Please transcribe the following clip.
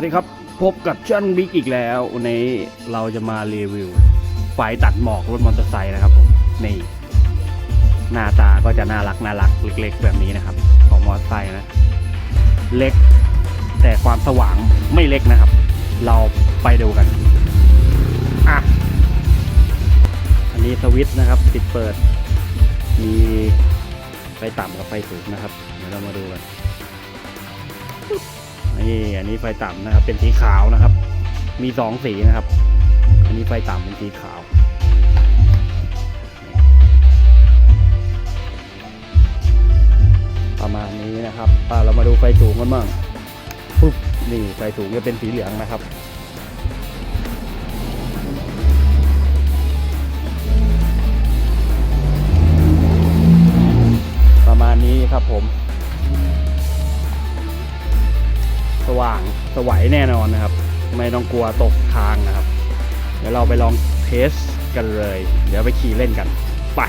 วัสดีครับ พบกับช่างบิ๊กอีกแล้ววันนี้เราจะมารีวิวไฟตัดหมอกรถมอเตอร์ไซค์นะครับผมนี่หน้าตาก็จะน่ารักน่ารักเล็ก ๆ แบบนี้นะครับ ของมอเตอร์ไซค์นะ เล็ก แต่ความสว่างไม่เล็กนะครับ เราไปดูกันอะอันนี้สวิตช์นะครับปิดเปิด มีไฟต่ำกับไฟสูงนะครับ เดี๋ยวเรามาดูกัน นี่อันนี้ไฟต่ำนะครับ เป็นสีขาวนะครับ มีสองสีนะครับ อันนี้ไฟต่ำเป็นสีขาวประมาณนี้นะครับเรามาดูไฟสูงกันบ้างปุ๊บนี่ไฟสูงจะเป็นสีเหลืองนะครับประมาณนี้ครับผม ว่างสวัยแน่นอนนะครับ ไม่ต้องกลัวตกทางนะครับ เดี๋ยวเราไปลองเทสกันเลย เดี๋ยวไปขี่เล่นกัน ไป